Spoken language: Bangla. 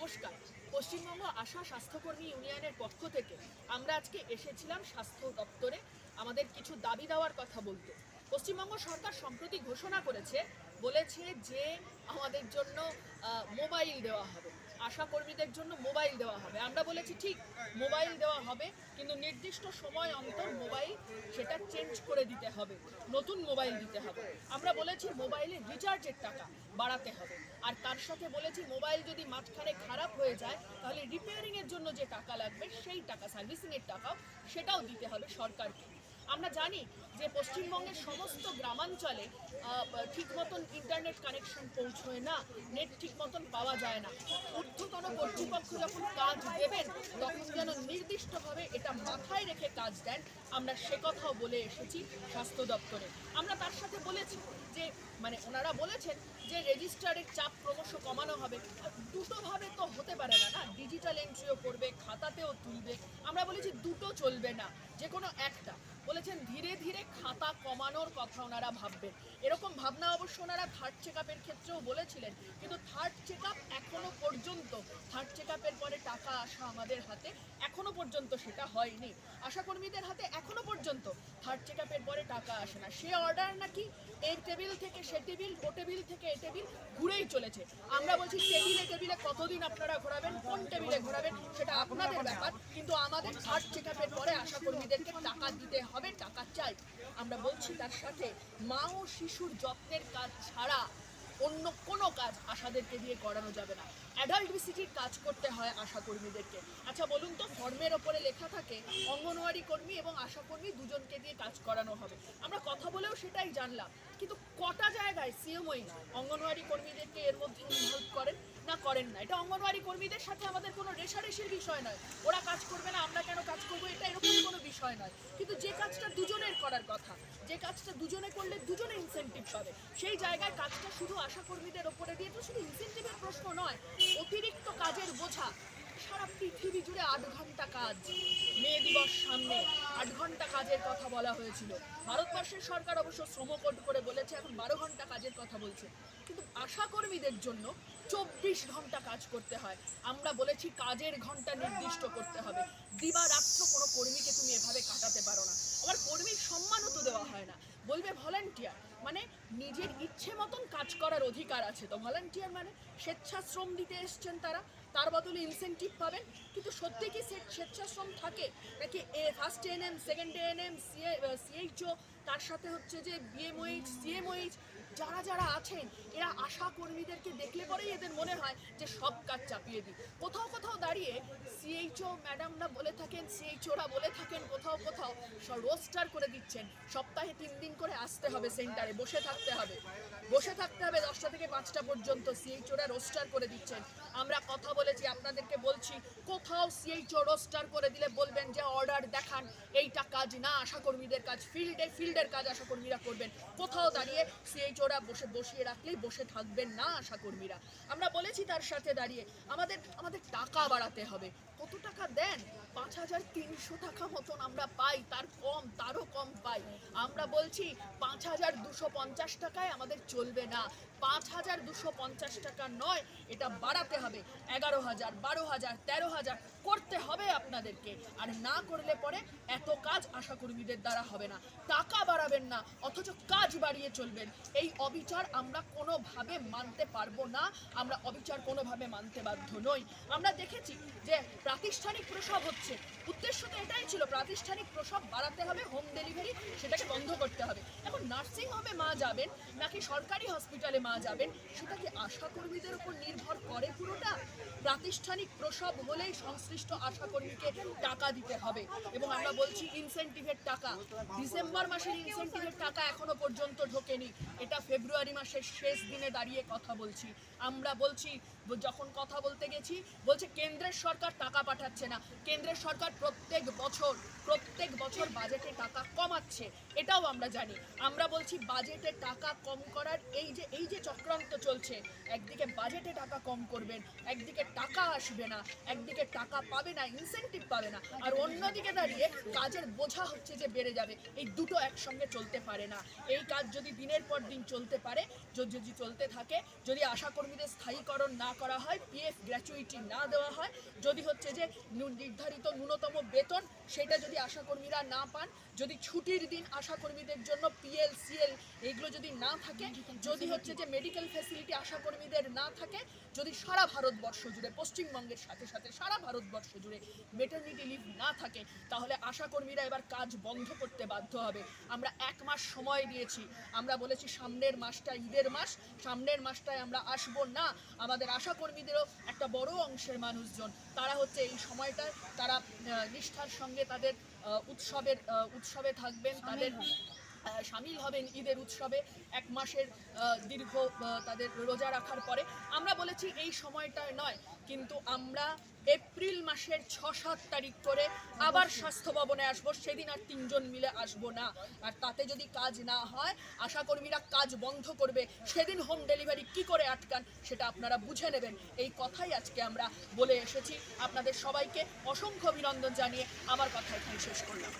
নমস্কার। পশ্চিমবঙ্গ আশা স্বাস্থ্যকর্মী ইউনিয়নের পক্ষ থেকে আমরা আজকে এসেছিলাম স্বাস্থ্য দপ্তরে আমাদের কিছু দাবি দেওয়ার কথা বলতে। পশ্চিমবঙ্গ সরকার সম্প্রতি ঘোষণা করেছে, বলেছে যে আমাদের জন্য মোবাইল দেওয়া হবে। আশা কর্মীদের জন্য মোবাইল দেওয়া হবে। আমরা বলেছি, ঠিক, মোবাইল দেওয়া হবে, কিন্তু নির্দিষ্ট সময় অন্তর মোবাইল সেটা চেঞ্জ করে দিতে হবে, নতুন মোবাইল দিতে হবে। আমরা বলেছি, মোবাইলে রিচার্জের টাকা বাড়াতে হবে। আর তার সাথে বলেছি, মোবাইল যদি মাঝখানে খারাপ হয়ে যায়, তাহলে রিপেয়ারিংয়ের জন্য যে টাকা লাগবে, সেই টাকা সার্ভিসিং এর টাকাও সেটাও দিতে হবে সরকারকে। আমরা জানি যে পশ্চিমবঙ্গের সমস্ত গ্রামাঞ্চলে ঠিক মতন ইন্টারনেট কানেকশন পৌঁছয় না নেট ঠিক মতন পাওয়া যায় না। ঊর্ধ্বতন কর্তৃপক্ষ যখন কাজ দেবেন, তখন যেন নির্দিষ্টভাবে এটা মাথায় রেখে কাজ দেন। আমরা সে কথাও বলে এসেছি স্বাস্থ্য দপ্তরে। আমরা তার সাথে বলেছি যে মানে ওনারা বলেছেন যে রেজিস্টারের চাপ ক্রমশ কমানো হবে। দুটোভাবে তো হতে পারে না না ডিজিটাল এন্ট্রিও করবে, খাতাতেও তুলবে। আমরা বলেছি দুটো চলবে না যে কোনো একটা। বলেছেন, ধীরে ধীরে খাতা কমানোর কথা ওনারা ভাববেন। এরকম ভাবনা অবশ্য ওনারা থার্ড চেক ক্ষেত্রেও বলেছিলেন, কিন্তু থার্ড চেক আপ এখনও পর্যন্ত থার্ড চেক পরে টাকা আসা আমাদের হাতে, এখনও পর্যন্ত সেটা হয়নি। আশাকর্মীদের হাতে এখনও পর্যন্ত থার্ড চেক আপের পরে টাকা আসে না। সে অর্ডার নাকি এই টেবিল থেকে, সে টেবিল ও টেবিল থেকে এ টেবিল ঘুরেই চলেছে। আমরা বলছি টেবিলে টেবিলে কতদিন আপনারা ঘোরাবেন? কোন টেবিলে ঘোরাবেন? সেটা আপনাদের ব্যাপার, কিন্তু আমাদের থার্ড চেক আপের পরে আশাকর্মীদেরকে টাকা দিতে হবে, টাকা চাই। আমরা বলছি, তার সাথে মা ও শিশুর যত্নের কাজ ছাড়া অন্য কোনো কাজ আশাদেরকে দিয়ে করানো যাবে না। অ্যাডাল্ট ভিসিটির কাজ করতে হয় আশা কর্মীদেরকে। আচ্ছা বলুন তো ফর্মের ওপরে লেখা থাকে, অঙ্গনওয়াড়ি কর্মী এবং আশাকর্মী দুজনকে দিয়ে কাজ করানো হবে। আমরা কথা বলেও সেটাই জানলাম, কিন্তু কটা জায়গায় সিএমওই অঙ্গনওয়াড়ি কর্মীদেরকে এর মধ্যে করেন না। এটা অঙ্গনওয়াড়ি কর্মীদের সাথে আমাদের কোনো রেশারেশির বিষয় নয়। ওরা কাজ করবে না, আমরা কেন কাজ করব, এটা এরকম কোনো বিষয় নয়। কিন্তু যে কাজটা দুজনের করার কথা, যে কাজটা দুজনে করলে দুজনে ইনসেন্টিভ পাবে, সেই জায়গায় কাজটা শুধু আশা কর্মীদের ওপরে দিয়ে তো শুধু ইনসেন্টিভের প্রশ্ন নয়, অতিরিক্ত কাজের বোঝা। সারা পৃথিবী জুড়ে আট ঘণ্টা কাজ, মে দিবস সামনে আট ঘণ্টা কাজের কথা বলা হয়েছিল। ভারতবর্ষের সরকার অবশ্য শ্রম কোড করে বলেছে, এখন বারো ঘণ্টা কাজের কথা বলছে। কিন্তু আশা কর্মীদের জন্য চব্বিশ ঘণ্টা কাজ করতে হয়। আমরা বলেছি কাজের ঘণ্টা নির্দিষ্ট করতে হবে। দিবা রাত্র কোনো কর্মীকে তুমি এভাবে কাটাতে পারো না। আবার কর্মীর সম্মানও তো দেওয়া হয় না। বলবে ভলান্টিয়ার মানে নিজের ইচ্ছে মতন কাজ করার অধিকার আছে তো। ভলান্টিয়ার মানে স্বেচ্ছাশ্রম দিতে এসছেন তারা, তার বদলে ইনসেন্টিভ পাবেন। কিন্তু সত্যি কি স্বেচ্ছাশ্রম থাকে? নাকি এ first ANM second ANM CHO তার সাথে হচ্ছে যে বিএমওইচ সিএমওইচ যারা যারা আছেন, এরা আশা কর্মীদেরকে দেখলে পরেই এদের মনে হয় যে সব কাজ চাপিয়ে দিই। কোথাও কোথাও দাঁড়িয়ে সিএইচও ম্যাডামরা বলে থাকেন সিএইচওরা বলে থাকেন, কোথাও কোথাও রোস্টার করে দিচ্ছেন। সপ্তাহে তিন দিন করে আসতে হবে সেন্টারে, বসে থাকতে হবে। বসে থাকতে হবে দশটা থেকে পাঁচটা পর্যন্ত সিএইচওরা রোস্টার করে দিচ্ছেন। আমরা কথা বলেছি, আপনাদেরকে বলছি, কোথাও সিএইচও রোস্টার করে দিলে বলবেন যে অর্ডার দেখান, এইটা কাজ না, আশাকর্মীদের কাজ, ফিল্ডে, ফিল্ডের কাজ আশাকর্মীরা করবেন। কোথাও দাঁড়িয়ে সিএইচওরা বসে, বসিয়ে রাখলেই বসে থাকবেন না আশাকর্মীরা। আমরা বলেছি তার সাথে দাঁড়িয়ে, আমাদের আমাদের টাকা বাড়াতে হবে। কত টাকা দেন? পাঁচ হাজার তিনশো টাকা মতন আমরা পাই, তার কম, তারও কম পাই। আমরা বলছি, পাঁচ হাজার দুশো পঞ্চাশ টাকায় আমাদের চলবে না। পাঁচ হাজার দুশো পঞ্চাশ টাকা নয়, এটা বাড়াতে হবে। এগারো হাজার, বারো হাজার, তেরো হাজার, করতে হবে আপনাদেরকে। আর না করলে পরে এত কাজ আশাকর্মীদের দ্বারা হবে না। টাকা বাড়াবেন না, অথচ কাজ বাড়িয়ে চলবেন। এই অবিচার আমরা কোনোভাবে মানতে পারব না। আমরা অবিচার কোনোভাবে মানতে বাধ্য নই। আমরা দেখেছি যে প্রাতিষ্ঠানিক প্রসব হচ্ছে। উদ্দেশ্য তো এটাই ছিল, প্রাতিষ্ঠানিক প্রসব বাড়াতে হবে হোম ডেলিভারি সেটাকে বন্ধ করতে হবে। এখন নার্সিং হোমে মা যাবেন, নাকি সরকারি হসপিটালে মা যাবেন, সেটা কি আশা কর্মীদের উপর নির্ভর করে পুরোটা? প্রাতিষ্ঠানিক প্রসব হলেই সংশ্লিষ্ট আশা কর্মীকে টাকা দিতে হবে। এবং আমরা বলছি ইনসেন্টিভের টাকা। ডিসেম্বর মাসের ইনসেন্টিভের টাকা এখনও পর্যন্ত ঢোকেনি। এটা ফেব্রুয়ারি মাসের শেষ দিনে দাঁড়িয়ে কথা বলছি। আমরা বলছি, যখন কথা বলতে গেছি, বলছে কেন্দ্রের সরকার টাকা পাঠাচ্ছে না। কেন্দ্রের সরকার প্রত্যেক বছর প্রত্যেক বছর বাজেটে টাকা কমাচ্ছে। এটাও আমরা জানি। আমরা বলছি বাজেটে টাকা কম করার এই যে এই যে চক্রান্ত চলছে, একদিকে বাজেটে টাকা কম করবেন, একদিকে টাকা আসবে না, একদিকে টাকা পাবে না ইনসেন্টিভ পাবে না। আর অন্যদিকে দাঁড়িয়ে কাজের বোঝা হচ্ছে যে বেড়ে যাবে। এই দুটো একসঙ্গে চলতে পারে না। এই কাজ যদি দিনের পর দিন চলতে পারে যদি চলতে থাকে, যদি আশাকর্মীদের স্থায়ীকরণ না করা হয়, পিএফ গ্র্যাচুইটি না দেওয়া হয়, যদি হচ্ছে যে নির্ধারিত ন্যূনতম বেতন সেটা যদি আশাকর্মীরা না পান, যদি ছুটির দিন আশাকর্মীদের জন্য পিএল, সিএল এইগুলো যদি না থাকে, যদি হচ্ছে যে মেডিকেল ফ্যাসিলিটি আশাকর্মীদের না থাকে, যদি সারা ভারতবর্ষ জুড়ে, পশ্চিমবঙ্গের সাথে সাথে সারা ভারতবর্ষ জুড়ে মেটার্নিটি লিভ না থাকে তাহলে আশাকর্মীরা এবার কাজ বন্ধ করতে বাধ্য হবে। আমরা এক মাস সময় দিয়েছি। আমরা বলেছি সামনের মাসটা ঈদের মাস, সামনের মাসটায় আমরা আসব না। আমাদের আশাকর্মীদেরও একটা বড় অংশের মানুষজন। তারা হচ্ছে এই সময়টায়, তারা নিষ্ঠার সঙ্গে তাদের উৎসবের উৎসবে থাকবেন, তাদের সামিল হবেন ঈদের উৎসবে এক মাসের দীর্ঘ তাদের রোজা রাখার পরে। আমরা বলেছি এই সময়টায় নয়, কিন্তু আমরা এপ্রিল মাসের ছ সাত তারিখ করে আবার স্বাস্থ্য ভবনে আসব। সেদিন আর তিনজন মিলে আসব না। আর তাতে যদি কাজ না হয় আশাকর্মীরা কাজ বন্ধ করবে। সেদিন হোম ডেলিভারি কি করে আটকান, সেটা আপনারা বুঝে নেবেন। এই কথাই আজকে আমরা বলে এসেছি। আপনাদের সবাইকে অসংখ্য অভিনন্দন জানিয়ে আমার কথা এখানে শেষ করলাম।